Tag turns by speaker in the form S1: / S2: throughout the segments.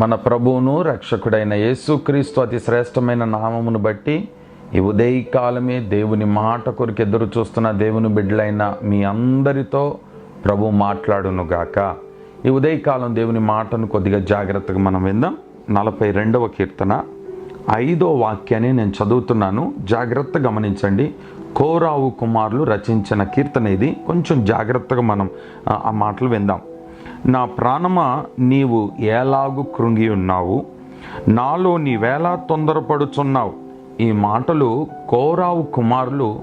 S1: మన ప్రభువును రక్షకుడైన యేసుక్రీస్తు అతి శ్రేష్టమైన నామమును బట్టి ఈ ఉదయకాలమే దేవుని మాట కొరకు ఎదురు చూస్తున్న దేవుని బిడ్డలైన మీ అందరితో ప్రభు మాట్లాడునుగాక ఈ ఉదయకాలం దేవుని మాటను కొద్దిగా జాగ్రత్తగా మనం విందాం. నలభై రెండవ కీర్తన. ఐదో వాక్యాన్ని నేను చదువుతున్నాను. జాగ్రత్త గమనించండి. కోరావు కుమారులు రచించిన కీర్తన ఇది. కొంచెం జాగ్రత్తగా మనం ఆ, ఆ మాటలు విందాం. నా ప్రాణమా నీవు ఏలాగు కృంగి ఉన్నావు? నాలో నీవేలా తొందరపడుచున్నావు. ఈ మాటలు కోరావు కుమారులు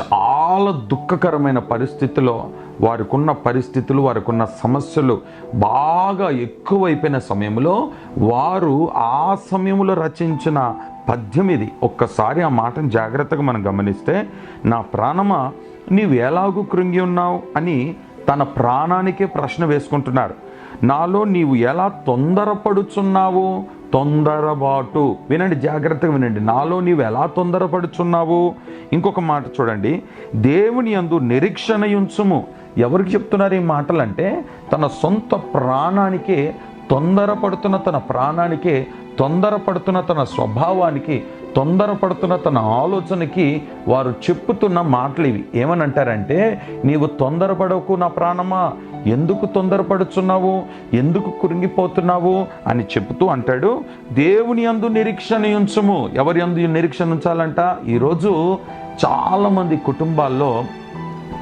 S1: చాలా దుఃఖకరమైన పరిస్థితిలో వారికున్న పరిస్థితులు వారికున్న సమస్యలు బాగా ఎక్కువైపోయిన సమయంలో వారు ఆ సమయంలో రచించిన పద్యం ఇది. ఒక్కసారి ఆ మాటను జాగ్రత్తగా మనం గమనిస్తే నా ప్రాణమా నీవు ఎలాగూ కృంగి ఉన్నావు అని తన ప్రాణానికే ప్రశ్న వేసుకుంటున్నారు నాలో నీవు ఎలా తొందరపడుచున్నావు తొందరబాటు. వినండి జాగ్రత్తగా వినండి. నాలో నీవు ఎలా తొందరపడుచున్నావు ఇంకొక మాట చూడండి. దేవుని యందు నిరీక్షణ ఉంచుము ఎవరికి చెప్తున్నారు ఈ మాటలంటే తన సొంత ప్రాణానికే తొందరపడుతున్న తన ప్రాణానికే తొందరపడుతున్న తన స్వభావానికి తొందరపడుతున్న తన ఆలోచనకి వారు చెప్పుతున్న మాటలు ఇవి. ఏమని అంటారంటే నీవు తొందరపడకు నా ప్రాణమా? ఎందుకు తొందరపడుచున్నావు? ఎందుకు కురింగిపోతున్నావు అని చెబుతూ అంటాడు. దేవుని అందు నిరీక్షణ ఉంచము. ఎవరి అందు నిరీక్షణ ఉంచాలంట? ఈరోజు చాలామంది కుటుంబాల్లో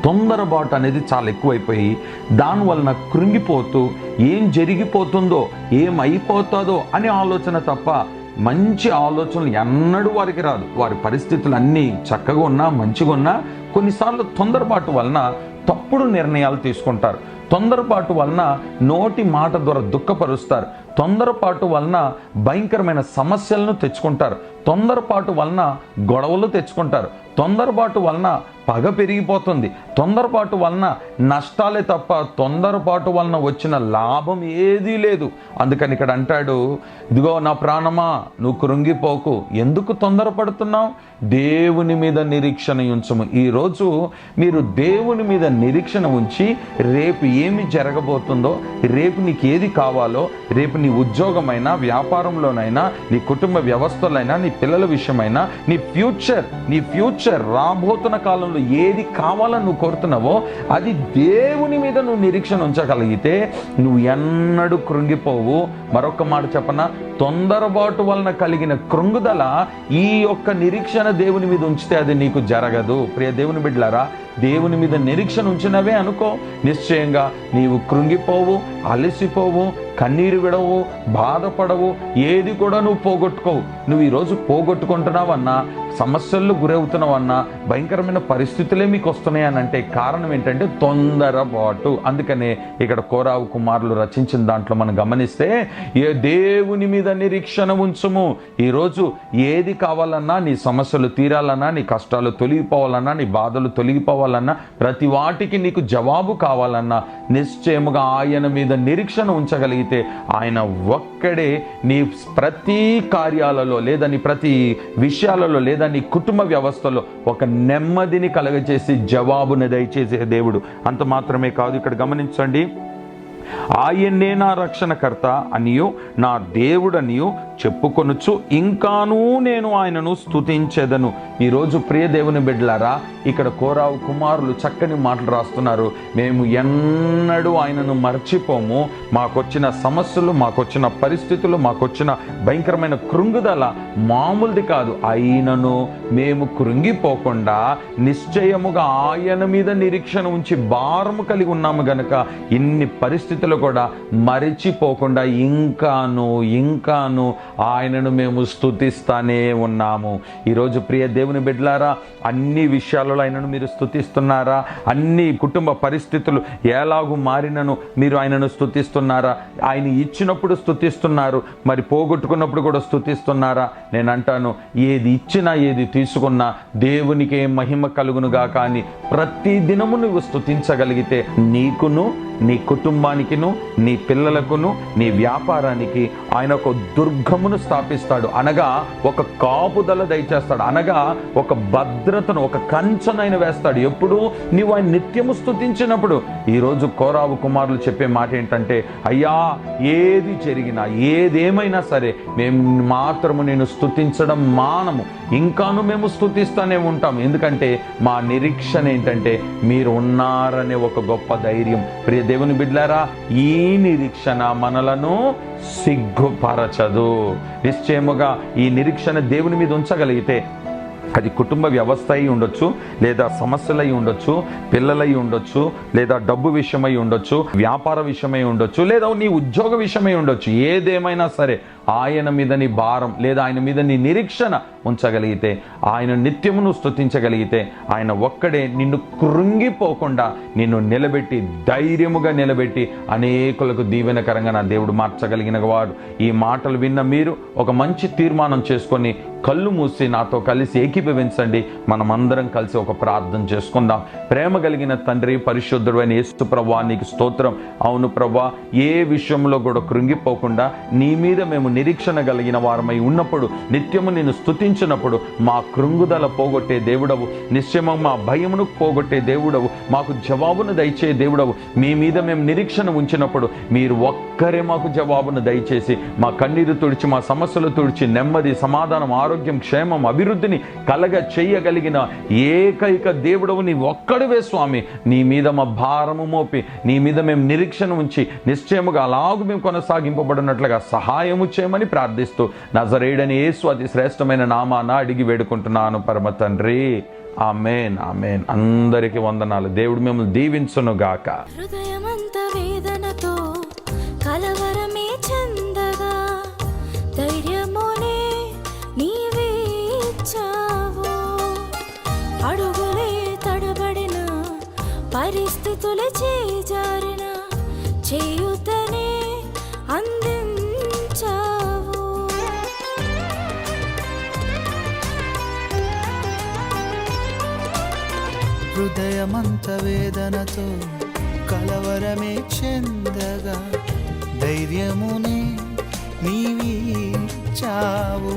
S1: తొందరబాటు అనేది చాలా ఎక్కువైపోయి దానివలన కృంగిపోతూ ఏం జరిగిపోతుందో ఏం అయిపోతుందో అనే ఆలోచన తప్ప మంచి ఆలోచనలు ఎన్నడూ వారికి రాదు. వారి పరిస్థితులు అన్నీ చక్కగా ఉన్నా మంచిగా ఉన్నా కొన్నిసార్లు తొందరపాటు వలన తప్పుడు నిర్ణయాలు తీసుకుంటారు. తొందరపాటు వలన నోటి మాట ద్వారా దుఃఖపరుస్తారు. తొందరపాటు వలన భయంకరమైన సమస్యలను తెచ్చుకుంటారు. తొందరపాటు వలన గొడవలు తెచ్చుకుంటారు. తొందరపాటు వలన పగ పెరిగిపోతుంది. తొందరపాటు వలన నష్టాలే తప్ప తొందరపాటు వలన వచ్చిన లాభం ఏదీ లేదు. అందుకని ఇక్కడ అంటాడు ఇదిగో నా ప్రాణమా నువ్వు కృంగిపోకు. ఎందుకు తొందరపడుతున్నావు? దేవుని మీద నిరీక్షణ ఉంచము. ఈరోజు మీరు దేవుని మీద నిరీక్షణ ఉంచి రేపు ఏమి జరగబోతుందో రేపు నీకు ఏది కావాలో రేపు నీ ఉద్యోగమైనా వ్యాపారంలోనైనా నీ కుటుంబ వ్యవస్థలైనా నీ పిల్లల విషయమైనా నీ ఫ్యూచర్ నీ ఫ్యూచర్ రాబోతున్న జీవితంలో ఏది కావాలని నువ్వు కోరుతున్నావో అది దేవుని మీద నువ్వు నిరీక్షణ ఉంచగలిగితే నువ్వు ఎన్నడూ కృంగిపోవు. మరొక మాట చెప్పన? తొందరబాటు వలన కలిగిన కృంగుదల ఈ యొక్క నిరీక్షణ దేవుని మీద ఉంచితే అది నీకు జరగదు. ప్రియ దేవుని బిడ్డలారా దేవుని మీద నిరీక్షణ ఉంచినవే అనుకో. నిశ్చయంగా నీవు కృంగిపోవు అలసిపోవు కన్నీరు విడవు బాధపడవు ఏది కూడా నువ్వు పోగొట్టుకోవు. నువ్వు ఈరోజు పోగొట్టుకుంటున్నావన్నా సమస్యల్లో గురవుతున్నావన్నా భయంకరమైన పరిస్థితులే మీకు వస్తున్నాయి అని అంటే కారణం ఏంటంటే తొందరపాటు. అందుకనే ఇక్కడ కోరావు కుమారులు రచించిన దాంట్లో మనం గమనిస్తే ఏ దేవుని మీద నిరీక్షణ ఉంచము. ఈరోజు ఏది కావాలన్నా నీ సమస్యలు తీరాలన్నా నీ కష్టాలు తొలగిపోవాలన్నా నీ బాధలు తొలగిపోవాలన్నా ప్రతి వాటికి నీకు జవాబు కావాలన్నా నిశ్చయముగా ఆయన మీద నిరీక్షణ ఉంచగలిగితే ఆయన ఒక్కడే నీ ప్రతి కార్యాలలో లేదా నీ ప్రతి విషయాలలో లేదా నీ కుటుంబ వ్యవస్థలో ఒక నెమ్మదిని కలగజేసి జవాబుని దయచేసే దేవుడు. అంత మాత్రమే కాదు ఇక్కడ గమనించండి. ఆయన్నే నా రక్షణకర్త అనియు నా దేవుడనియు చెప్పుకొనుచు ఇంకానూ నేను ఆయనను స్థుతించేదను ఈరోజు ప్రియ దేవుని బిడ్డలారా ఇక్కడ కోరావు కుమారులు చక్కని మాటలు రాస్తున్నారు. మేము ఎన్నడూ ఆయనను మర్చిపోము. మాకొచ్చిన సమస్యలు మాకొచ్చిన పరిస్థితులు మాకొచ్చిన భయంకరమైన కృంగుదల మామూలుది కాదు. అయినను మేము కృంగిపోకుండా నిశ్చయముగా ఆయన మీద నిరీక్షణ ఉంచి భారము కలిగి ఉన్నాము గనక ఇన్ని పరిస్థితులు కూడా మరిచిపోకుండా ఇంకాను ఇంకాను ఆయనను మేము స్థుతిస్తానే ఉన్నాము. ఈరోజు ప్రియ దేవుని బిడ్డలారా అన్ని విషయాలలో ఆయనను మీరు స్థుతిస్తున్నారా అన్ని కుటుంబ పరిస్థితులు ఎలాగూ మారినను మీరు ఆయనను స్థుతిస్తున్నారా ఆయన ఇచ్చినప్పుడు స్థుతిస్తున్నారు మరి పోగొట్టుకున్నప్పుడు కూడా స్థుతిస్తున్నారా నేను అంటాను ఏది ఇచ్చినా ఏది తీసుకున్నా దేవునికే మహిమ కలుగునుగా కానీ ప్రతి దినము నువ్వు స్థుతించగలిగితే నీకును నీ కుటుంబానికిను నీ పిల్లలకును నీ వ్యాపారానికి ఆయన ఒక దుర్గమును స్థాపిస్తాడు. అనగా ఒక కాపుదల దయచేస్తాడు. అనగా ఒక భద్రతను ఒక కంచనైన వేస్తాడు. ఎప్పుడు నీవు ఆయన నిత్యము స్థుతించినప్పుడు ఈరోజు కోరావు కుమారులు చెప్పే మాట ఏంటంటే అయ్యా ఏది జరిగినా ఏదేమైనా సరే మేము మాత్రము నేను స్థుతించడం మానము. ఇంకాను మేము స్థుతిస్తూనే ఉంటాం ఎందుకంటే మా నిరీక్షణ ఏంటంటే మీరు ఉన్నారనే ఒక గొప్ప ధైర్యం. ప్రియ దేవుని బిడ్లారా ఈ నిరీక్షణ మనలను సిగ్గుపరచదు. నిశ్చయముగా ఈ నిరీక్షణ దేవుని మీద ఉంచగలిగితే అది కుటుంబ వ్యవస్థ అయి ఉండొచ్చు లేదా సమస్యలై ఉండొచ్చు పిల్లలై ఉండొచ్చు లేదా డబ్బు విషయమై ఉండొచ్చు వ్యాపార విషయమై ఉండొచ్చు లేదా నీ ఉద్యోగ విషయమై ఉండొచ్చు. ఏదేమైనా సరే ఆయన మీద నీ భారం లేదా ఆయన మీద నీ నిరీక్షణ ఉంచగలిగితే ఆయన నిత్యమును స్తుతించగలిగితే ఆయన ఒక్కడే నిన్ను కృంగిపోకుండా నిన్ను నిలబెట్టి ధైర్యముగా నిలబెట్టి అనేకులకు దీవెనకరంగా నా దేవుడు మార్చగలిగిన వాడు. ఈ మాటలు విన్న మీరు ఒక మంచి తీర్మానం చేసుకొని కళ్ళు మూసి నాతో కలిసి ఏకీభవించండి మనమందరం కలిసి ఒక ప్రార్థన చేసుకుందాం. ప్రేమ కలిగిన తండ్రి పరిశుద్ధుడైన యేసు ప్రభా నీకు స్తోత్రం. అవును ప్రభా ఏ విషయంలో కూడా కృంగిపోకుండా నీ మీద మేము నిరీక్షణ కలిగిన వారమై ఉన్నప్పుడు నిత్యము నేను స్తుతించినప్పుడు మా కృంగుదల పోగొట్టే దేవుడవు. నిశ్చయము మా భయమును పోగొట్టే దేవుడవు. మాకు జవాబును దయచే దేవుడవు. మీ మీద మేము నిరీక్షణ ఉంచినప్పుడు మీరు ఒక్కరే మాకు జవాబును దయచేసి మా కన్నీరు తుడిచి మా సమస్యలు తుడిచి నెమ్మది సమాధానం ఆరోగ్యం క్షేమం అభివృద్ధిని కలగ చేయగలిగిన ఏకైక దేవుడవు నీ ఒక్కడివే స్వామి. నీ మీద మా భారము మోపి నీ మీద మేము నిరీక్షణ ఉంచి నిశ్చయముగా అలాగూ మేము కొనసాగింపబడినట్లుగా సహాయము చేయమని ప్రార్థిస్తూ నజరేడని యేసు అతి శ్రేష్టమైన నామాన అడిగి వేడుకుంటున్నాను పరమ తండ్రి. Amen amen. అందరికీ వందనాలు. దేవుడు మిమ్మల్ని దీవించును గాక
S2: హృదయమంత వేదనతో కలవ పరిస్థితులే చేజారిన చేయుతనే అందించావు.
S3: హృదయమంత వేదనతో కలవరమే చెందగా ధైర్యమునే నీవీచావు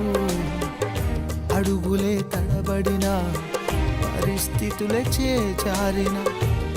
S3: అడుగులే తడబడిన పరిస్థితులచే చారిన